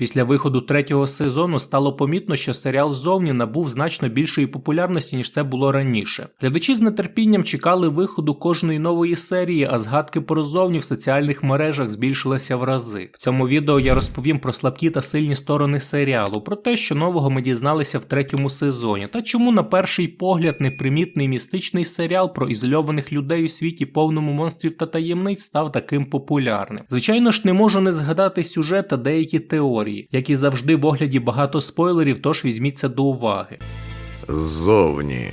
Після виходу третього сезону стало помітно, що серіал зовні набув значно більшої популярності, ніж це було раніше. Глядачі з нетерпінням чекали виходу кожної нової серії, а згадки про зовні в соціальних мережах збільшилися в рази. В цьому відео я розповім про слабкі та сильні сторони серіалу, про те, що нового ми дізналися в третьому сезоні, та чому на перший погляд непримітний містичний серіал про ізольованих людей у світі повному монстрів та таємниць став таким популярним. Звичайно ж, не можу не згадати сюжет та деякі теорії, як і завжди в огляді багато спойлерів, тож візьміться до уваги. Ззовні.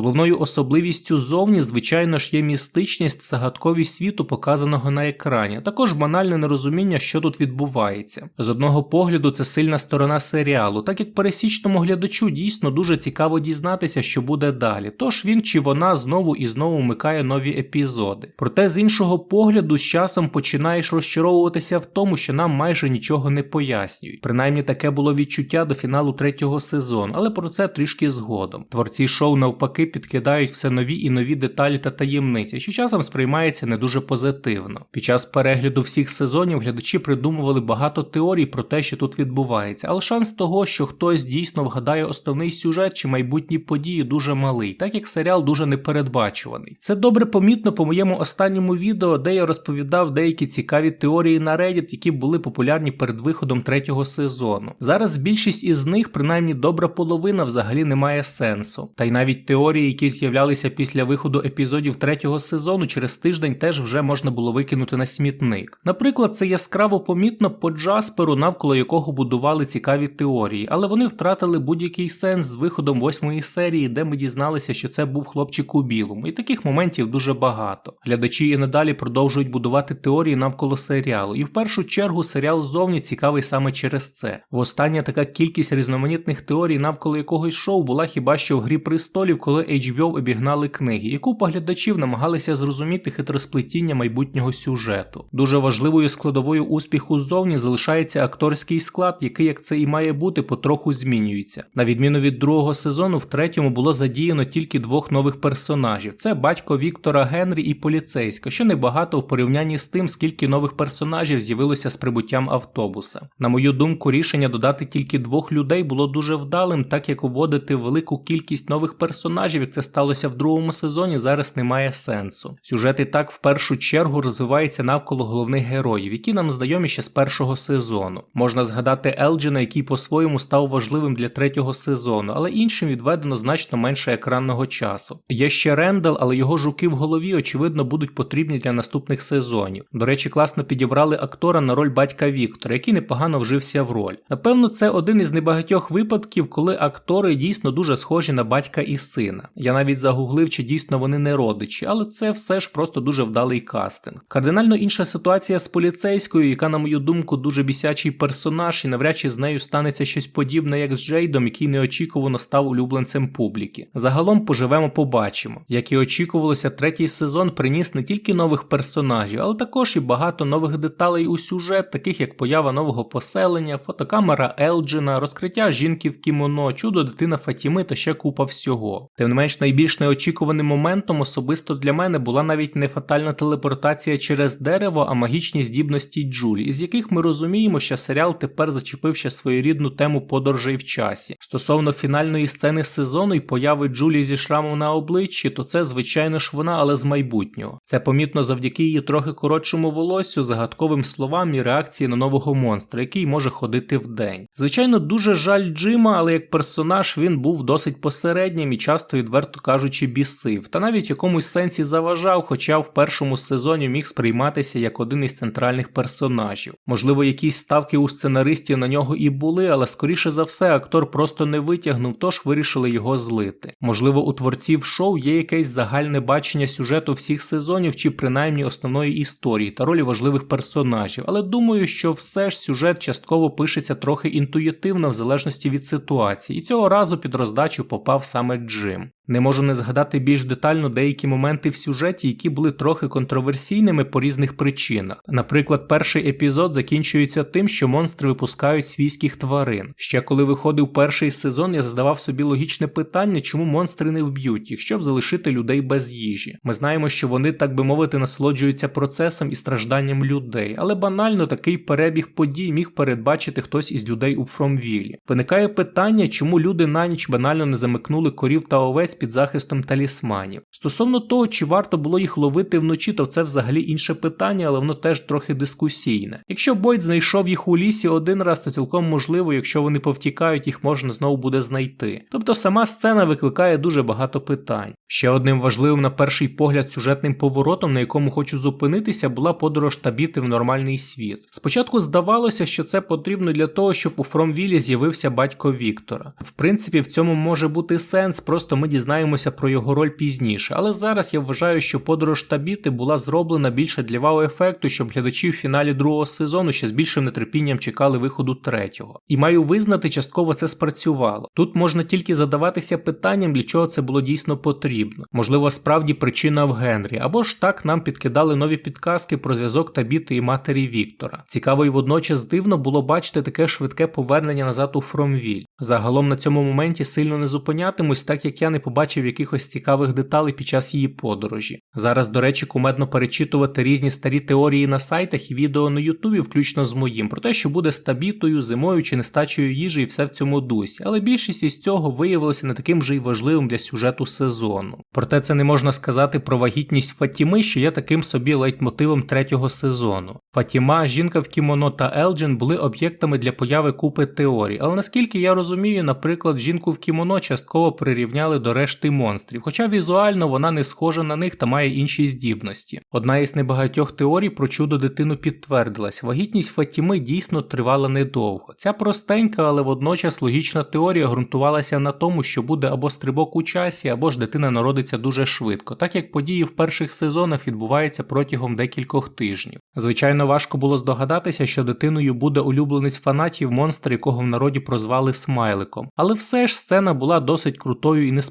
Головною особливістю зовні, звичайно ж, є містичність загадковість світу, показаного на екрані, а також банальне нерозуміння, що тут відбувається. З одного погляду, це сильна сторона серіалу, так як пересічному глядачу дійсно дуже цікаво дізнатися, що буде далі. Тож він чи вона знову і знову вмикає нові епізоди. Проте з іншого погляду, з часом починаєш розчаровуватися в тому, що нам майже нічого не пояснюють. Принаймні таке було відчуття до фіналу третього сезону, але про це трішки згодом. Творці шоу навпаки підкидають все нові і нові деталі та таємниці, що часом сприймається не дуже позитивно. Під час перегляду всіх сезонів глядачі придумували багато теорій про те, що тут відбувається, але шанс того, що хтось дійсно вгадає основний сюжет чи майбутні події, дуже малий, так як серіал дуже непередбачуваний. Це добре помітно по моєму останньому відео, де я розповідав деякі цікаві теорії на Reddit, які були популярні перед виходом третього сезону. Зараз більшість із них, принаймні добра половина, взагалі не має сенсу. Та й навіть теорії теорії, які з'являлися після виходу епізодів третього сезону, через тиждень теж вже можна було викинути на смітник. Наприклад, це яскраво помітно по Джасперу, навколо якого будували цікаві теорії, але вони втратили будь-який сенс з виходом восьмої серії, де ми дізналися, що це був хлопчик у білому, і таких моментів дуже багато. Глядачі і надалі продовжують будувати теорії навколо серіалу, і в першу чергу серіал ззовні цікавий саме через це. Востаннє така кількість різноманітних теорій навколо якогось шоу була хіба що в грі престолів, коли HBO обігнали книги, яку поглядачів намагалися зрозуміти хитросплетіння майбутнього сюжету. Дуже важливою складовою успіху ззовні залишається акторський склад, який, як це і має бути, потроху змінюється. На відміну від другого сезону, в третьому було задіяно тільки двох нових персонажів: це батько Віктора Генрі і поліцейська, що небагато в порівнянні з тим, скільки нових персонажів з'явилося з прибуттям автобуса. На мою думку, рішення додати тільки двох людей було дуже вдалим, так як вводити велику кількість нових персонажів як це сталося в другому сезоні, зараз немає сенсу. Сюжет і так в першу чергу розвивається навколо головних героїв, які нам знайомі ще з першого сезону. Можна згадати Елджина, який по-своєму став важливим для третього сезону, але іншим відведено значно менше екранного часу. Є ще Рендел, але його жуки в голові, очевидно, будуть потрібні для наступних сезонів. До речі, класно підібрали актора на роль батька Віктора, який непогано вжився в роль. Напевно, це один із небагатьох випадків, коли актори дійсно дуже схожі на батька і сина. Я навіть загуглив, чи дійсно вони не родичі, але це все ж просто дуже вдалий кастинг. Кардинально інша ситуація з поліцейською, яка, на мою думку, дуже бісячий персонаж, і навряд чи з нею станеться щось подібне, як з Джейдом, який неочікувано став улюбленцем публіки. Загалом поживемо, побачимо. Як і очікувалося, третій сезон приніс не тільки нових персонажів, але також і багато нових деталей у сюжет, таких як поява нового поселення, фотокамера Елджина, розкриття жінки в кімоно, чудо дитина Фатіми та ще купа всього. Тим не менш, найбільш неочікуваним моментом особисто для мене була навіть не фатальна телепортація через дерево, а магічні здібності Джулі, із яких ми розуміємо, що серіал тепер зачепив ще своєрідну тему подорожей в часі. Стосовно фінальної сцени сезону і появи Джулі зі шрамом на обличчі, то це, звичайно ж, вона, але з майбутнього. Це помітно завдяки її трохи коротшому волосю, загадковим словам і реакції на нового монстра, який може ходити вдень. Звичайно, дуже жаль Джима, але як персонаж він був досить посереднім і часто відверто кажучи, бісив, та навіть якомусь сенсі заважав, хоча в першому сезоні міг сприйматися як один із центральних персонажів. Можливо, якісь ставки у сценаристів на нього і були, але скоріше за все актор просто не витягнув, тож вирішили його злити. Можливо, у творців шоу є якесь загальне бачення сюжету всіх сезонів чи принаймні основної історії та ролі важливих персонажів, але думаю, що все ж сюжет частково пишеться трохи інтуїтивно в залежності від ситуації, і цього разу під роздачу попав саме Джим. Не можу не згадати більш детально деякі моменти в сюжеті, які були трохи контроверсійними по різних причинах. Наприклад, перший епізод закінчується тим, що монстри випускають свійських тварин. Ще коли виходив перший сезон, я задавав собі логічне питання, чому монстри не вб'ють їх, щоб залишити людей без їжі. Ми знаємо, що вони, так би мовити, насолоджуються процесом і стражданням людей, але банально такий перебіг подій міг передбачити хтось із людей у Фромвілі. Виникає питання, чому люди на ніч банально не замикнули корів та овець під захистом талісманів. Стосовно того, чи варто було їх ловити вночі, то це взагалі інше питання, але воно теж трохи дискусійне. Якщо Бойд знайшов їх у лісі один раз, то цілком можливо, якщо вони повтікають, їх можна знову буде знайти. Тобто сама сцена викликає дуже багато питань. Ще одним важливим на перший погляд сюжетним поворотом, на якому хочу зупинитися, була подорож Табіти в нормальний світ. Спочатку здавалося, що це потрібно для того, щоб у Фромвілі з'явився батько Віктора. В принципі, в цьому може бути сенс, просто ми дізнаємося про його роль пізніше. Але зараз я вважаю, що подорож Табіти була зроблена більше для вау-ефекту, щоб глядачі в фіналі другого сезону ще з більшим нетерпінням чекали виходу третього. І маю визнати, частково це спрацювало. Тут можна тільки задаватися питанням, для чого це було дійсно потрібно. Можливо, справді причина в Генрі, або ж так нам підкидали нові підказки про зв'язок Табіти і матері Віктора. Цікаво і водночас дивно було бачити таке швидке повернення назад у Фромвіль. Загалом на цьому моменті сильно не зупинятимусь, так як я не побачив якихось цікавих деталей під час її подорожі. Зараз, до речі, кумедно перечитувати різні старі теорії на сайтах і відео на Ютубі, включно з моїм, про те, що буде з табітою, зимою чи нестачею їжі і все в цьому дусі, але більшість із цього виявилося не таким же й важливим для сюжету сезону. Проте це не можна сказати про вагітність Фатіми, що є таким собі лейтмотивом третього сезону. Фатіма, жінка в кімоно та Елджин були об'єктами для появи купи теорій, але наскільки я розумію, наприклад, жінку в кімоно частково прирівняли до решти монстрів, хоча візуально вона не схожа на них та має інші здібності. Одна із небагатьох теорій про чудо дитину підтвердилась. Вагітність Фатіми дійсно тривала недовго. Ця простенька, але водночас логічна теорія ґрунтувалася на тому, що буде або стрибок у часі, або ж дитина народиться дуже швидко, так як події в перших сезонах відбуваються протягом декількох тижнів. Звичайно, важко було здогадатися, що дитиною буде улюбленець фанатів монстр, якого в народі прозвали смайликом. Але все ж сцена була досить крутою і несподіваною.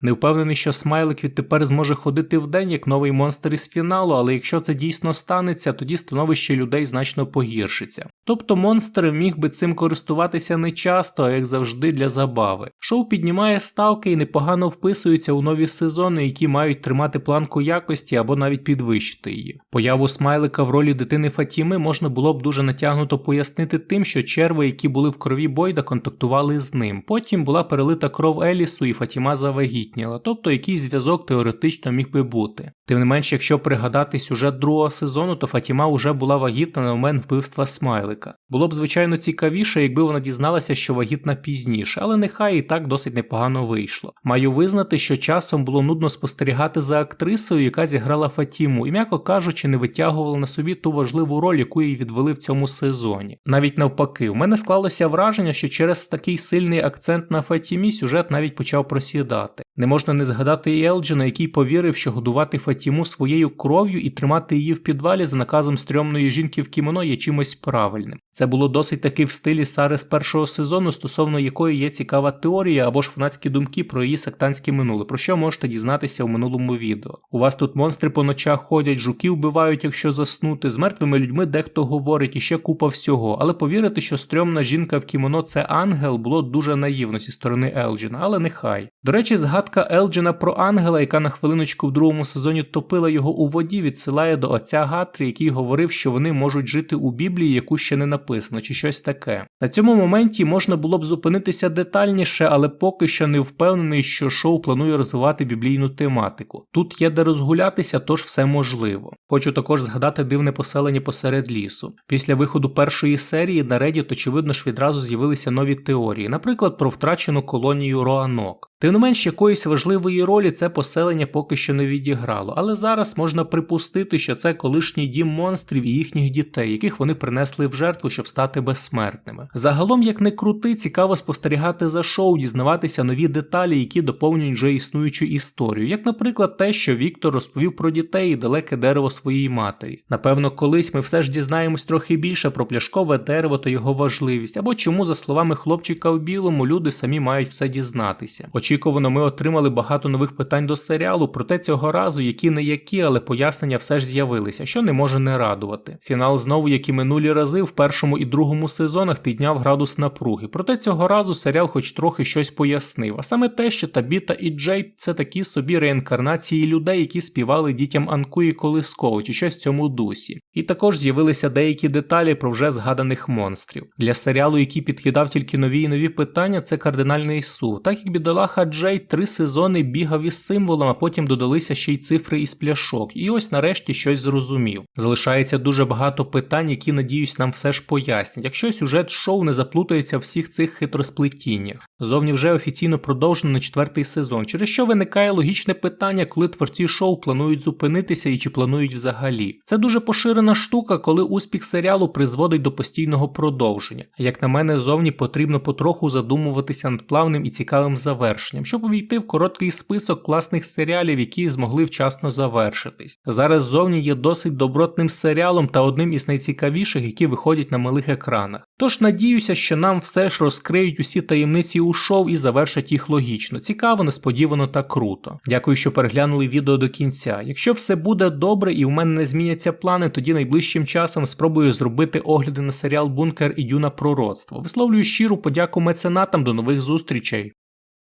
Не впевнений, що смайлик відтепер зможе ходити вдень як новий монстр із фіналу, але якщо це дійсно станеться, тоді становище людей значно погіршиться. Тобто монстр міг би цим користуватися не часто, а як завжди для забави. Шоу піднімає ставки і непогано вписується у нові сезони, які мають тримати планку якості або навіть підвищити її. Появу смайлика в ролі дитини Фатіми можна було б дуже натягнуто пояснити тим, що черви, які були в крові Бойда, контактували з ним. Потім була перелита кров Елісу і Фатіма завагітніла, тобто якийсь зв'язок теоретично міг би бути. Тим не менш, якщо пригадати сюжет другого сезону, то Фатіма вже була вагітна на момент вбивства смайлика. Було б звичайно цікавіше, якби вона дізналася, що вагітна пізніше, але нехай і так досить непогано вийшло. Маю визнати, що часом було нудно спостерігати за актрисою, яка зіграла Фатіму, і м'яко кажучи, не витягувала на собі ту важливу роль, яку їй відвели в цьому сезоні. Навіть навпаки, у мене склалося враження, що через такий сильний акцент на Фатімі сюжет навіть почав просідати. Не можна не згадати і Елджина, який повірив, що годувати Фатіму своєю кров'ю і тримати її в підвалі за наказом стрьомної жінки в кімоно є чимось правильним. Це було досить таки в стилі Сари з першого сезону, стосовно якої є цікава теорія або ж фанатські думки про її сектантське минуле, про що можете дізнатися у минулому відео. У вас тут монстри по ночах ходять, жуки вбивають, якщо заснути, з мертвими людьми дехто говорить і ще купа всього, але повірити, що стрьомна жінка в кімоно це ангел, було дуже наївно зі сторони Елджина, але нехай. До речі, згадка Елджина про ангела, яка на хвилиночку в другому сезоні топила його у воді, відсилає до отця Гатрі, який говорив, що вони можуть жити у Біблії, яку ще не написано, чи щось таке. На цьому моменті можна було б зупинитися детальніше, але поки що не впевнений, що шоу планує розвивати біблійну тематику. Тут є де розгулятися, тож все можливо. Хочу також згадати дивне поселення посеред лісу. Після виходу першої серії на Reddit, очевидно ж відразу з'явилися нові теорії, наприклад, про втрачену колонію Роанок. Тим не менш, якоїсь важливої ролі це поселення поки що не відіграло, але зараз можна припустити, що це колишній дім монстрів і їхніх дітей, яких вони принесли в жертву, щоб стати безсмертними. Загалом, як не крути, цікаво спостерігати за шоу, дізнаватися нові деталі, які доповнюють вже існуючу історію, як, наприклад, те, що Віктор розповів про дітей і далеке дерево своєї матері. Напевно, колись ми все ж дізнаємось трохи більше про пляшкове дерево та його важливість, або чому, за словами хлопчика в білому, люди самі мають все дізнатися. Очікувано, ми отримали багато нових питань до серіалу, проте цього разу які не які, але пояснення все ж з'явилися, що не може не радувати. Фінал знову, як і минулі рази, в першому і другому сезонах підняв градус напруги. Проте цього разу серіал хоч трохи щось пояснив, а саме те, що Табіта і Джейд це такі собі реінкарнації людей, які співали дітям Анку і Колискову, чи щось в цьому дусі. І також з'явилися деякі деталі про вже згаданих монстрів. Для серіалу, який підкидав тільки нові і нові питання, це кардинальний сув. Так як бідолаха Джей три сезони бігав із символом, а потім додалися ще й цифри із пляшок. І ось нарешті щось зрозумів. Залишається дуже багато питань, які, надіюсь, нам все ж пояснять, якщо сюжет шоу не заплутається в всіх цих хитросплетіннях. Зовні вже офіційно продовжено четвертий сезон, через що виникає логічне питання, коли творці шоу планують зупинитися і чи планують взагалі. Це дуже поширена штука, коли успіх серіалу призводить до постійного продовження. Як на мене, зовні потрібно потроху задумуватися над плавним і цікавим завершенням, щоб увійти в короткий список класних серіалів, які змогли вчасно завершитись. Зараз зовні є досить добротним серіалом та одним із найцікавіших, які виходять на малих екранах. Тож надіюся, що нам все ж розкриють усі таємниці у шоу і завершать їх логічно, цікаво, несподівано та круто. Дякую, що переглянули відео до кінця. Якщо все буде добре і в мене не зміняться плани, тоді найближчим часом спробую зробити огляди на серіал Бункер і Дюна Пророцтво. Висловлюю щиру подяку меценатам до нових зустрічей.